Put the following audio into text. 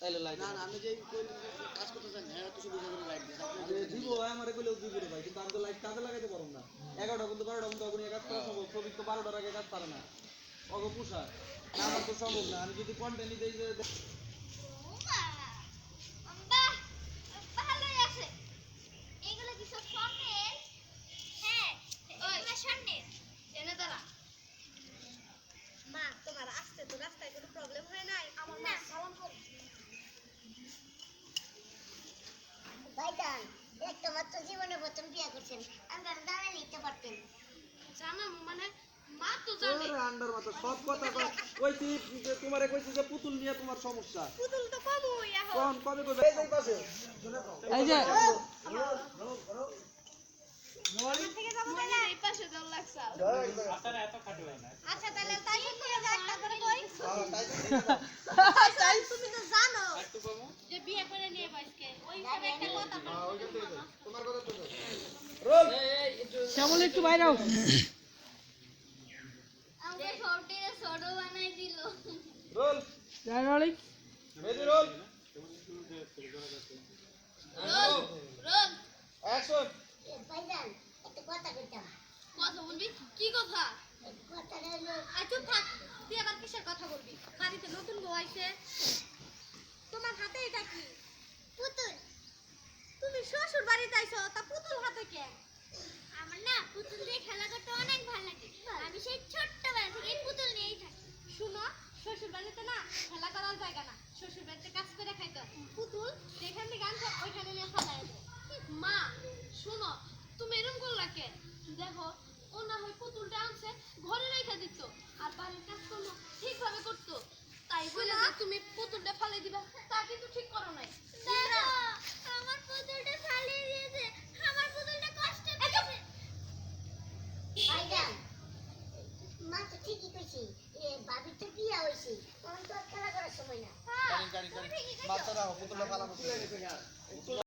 তাইলে লাইট না না আমি যে কাজ করতে চাই হ্যাঁ তো শুধু করে লাইট দিই আপনি দিব আমারে কইলেও দিব রে ভাই কিন্তু আমি তো লাইট কাজে লাগাইতে পারব না। এগারোটা কিন্তু বারোটা কিন্তু অগ্নি কাজ করা সম্ভব শ্রমিক তো বারোটার আগে কাজ পারে না। অগ পোষা না আমার তো সম্ভব না আমি যদি কন্টেন্ট দিই যে আছে। এগুলো কি সব স্বর্ণের হ্যাঁ মা তোমার আসতে তো রাস্তায় কোনো প্রবলেম হয় না আমার মা সালাম করে। আন্ডার মাথা সব কথা কইছি যে তোমারে কইছি যে পুতুল নিয়ে তোমার সমস্যা। পুতুল তো কমই এখন। কোন কবে কবে এই যে পাশে। এই যে। আমার থেকে যাব roll. Roll. Roll roll. Action ভাইজান একটা কথা কইতাম কথা বলবি? কি কথা? কথাটা আচ্ছা থাক তুই আবার কিসের কথা বলবি? বাড়িতে নতুন বউ আইছে। তোমার হাতে এটা কি? পুতুল। তুমি শ্বশুর বাড়িতে আইছো তা পুতুল হাতে কে আমার না পুতুল দিয়ে খেলা করতে অনেক ভালো লাগে আমি সেই ছোট্টবেলা থেকে এই পুতুল নিয়েই থাকি শুনো শ্বশুর বাড়িতে না খেলা করার জায়গা না শ্বশুর বাড়িতে কাজ করে খাইতো পুতুল যেখান থেকে আনছো ওইখানে নিয়ে ফালাই মা শুনো তুমি এরকম করলা কে? দেখো ও না হয় পুতুলটা আনছে ঘরে রেখে দিত আর বাড়ির কাজ করল ঠিকভাবে করতো। তাই বলে তুমি পুতুলটা ফালাই দিবা তা কিন্তু ঠিক করো নাই। আমার পুতুলটা ফালিয়ে দিয়েছে আমার পুতুলটা কষ্ট পেয়েছে। ভাইজান মা তো ঠিকই কইছি এ ভাবি তো বিয়া হইছে তখন তো খেলা করার সময় না কারি কারি